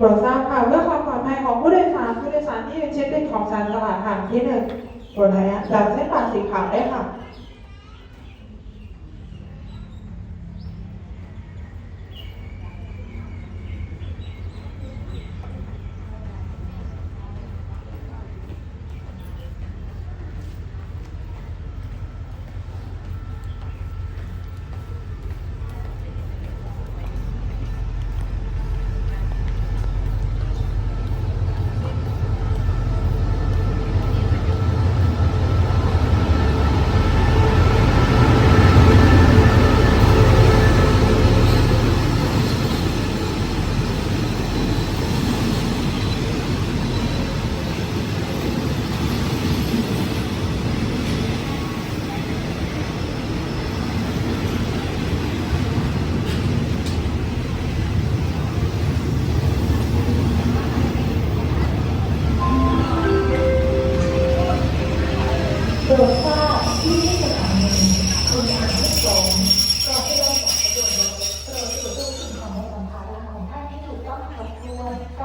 รดทราบค่ะเพื่อความปลอดภัยของผู้โดยสารผู้โดยสารที่ยืนชิดตินของสารตลาดทางที่หนึ่งโปรดระยะจากเส้นผ่านสีขาวได้ค่ะ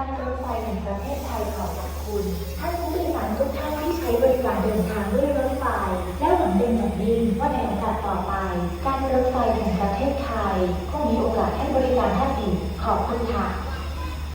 การรถไฟแห่งประเทศไทยขอบคุณท่านผู้บริหารทุกท่านที่ใช้บริการเดินทางด้วยรถไฟ และหวังเป็นอย่างยิ่งว่าในโอกาสต่อไป การรถไฟแห่งประเทศไทย ก็มีโอกาสให้บริการท่านอีกขอบคุณค่ะ